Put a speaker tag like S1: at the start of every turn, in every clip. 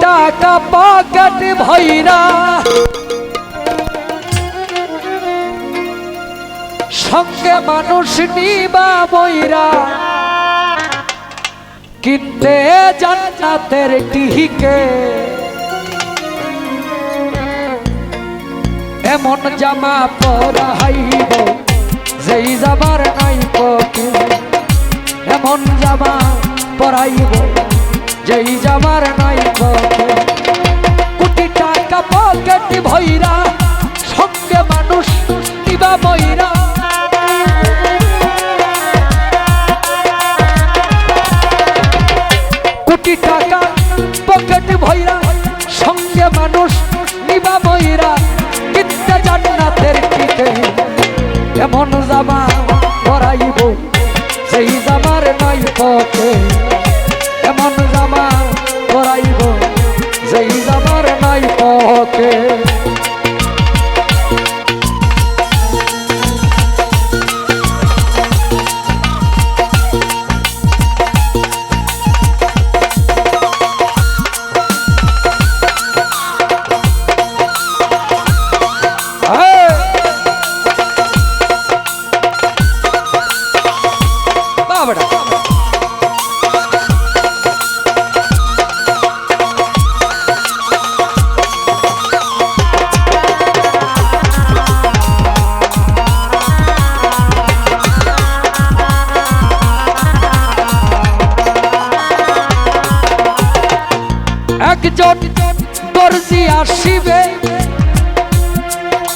S1: টাকা পকেট ভৈরা সঙ্গে মানুষ নিবা বইরা কিনতে জান্নাতের টিহিকে এমন জামা পরাইব পকে এমন জামা পরাইব যেই জামার নাই পকে Hey! একজন দর্জি আসিবে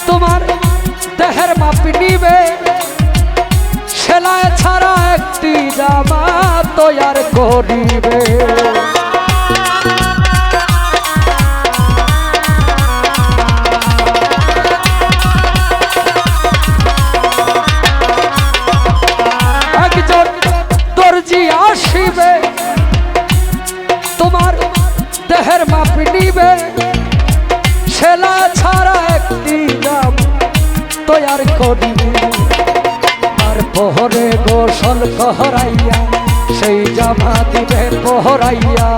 S1: তোমার দেহের মাপ নিবে। সেলায় ছাড়া একটি জামা তৈয়ার করিবে। আসিবে দেহের মাপ নিবে সেলা ছাড়া একটি দাম তৈয়ার করি আর পোহরে গোসল কহরাইয়া সেই জামা দিবে পোহরাইয়া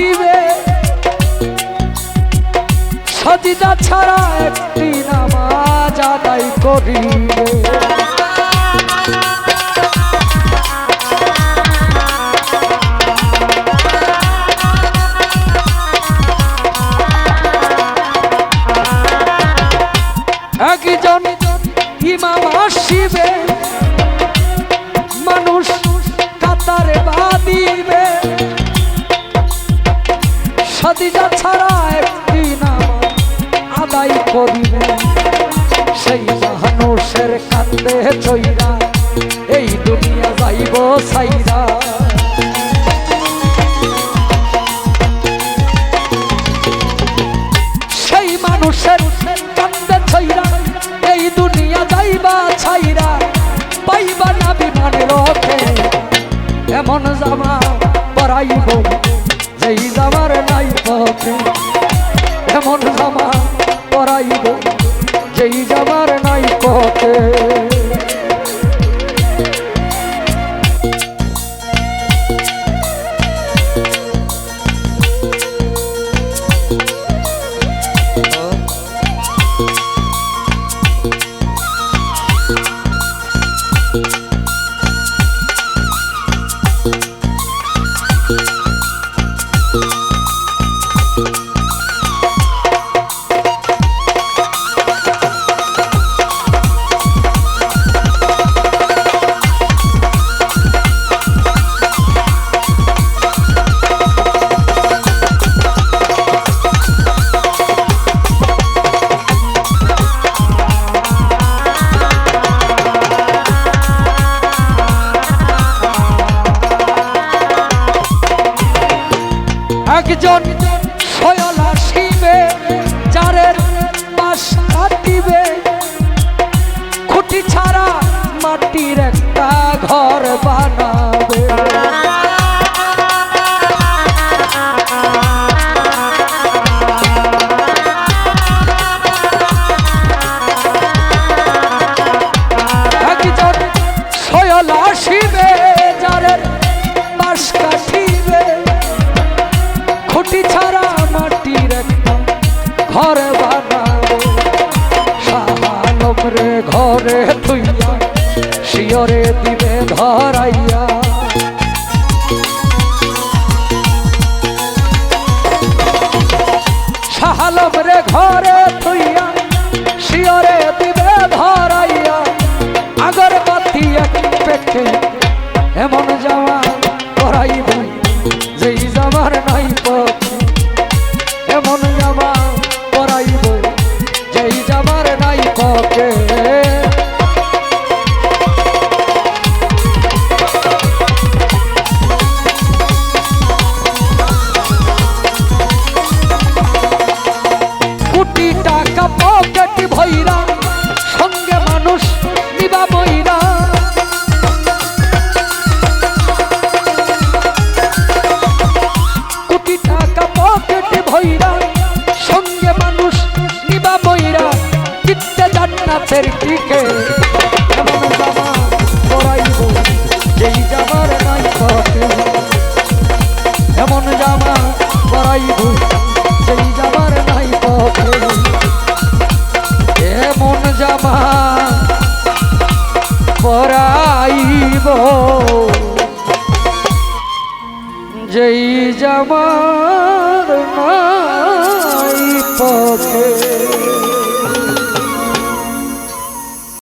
S1: বাদিবে সজিদা ছাড়া একটি নামাজ আদায় করিবে। একজন ইমাম আসিবে। সদিজা ছাড়া একটি নাম আদায় করিবে। সেই মানুষের কান্দে চৈরা এই দুনিয়া যাইব সাইরা। পথে এমন জামা পরাইব যেই যাবার নাই পথে। একজন নাই টাকা পকেট ভৈরা সঙ্গে মানুষ নিবা বইরা জান্নাতের টিকে এমন জামা পরাইব যেই জামার নাই পকে এমন জামা পরাইব যেই জামার নাই পকে এমন জামা পরাইব যেই জামার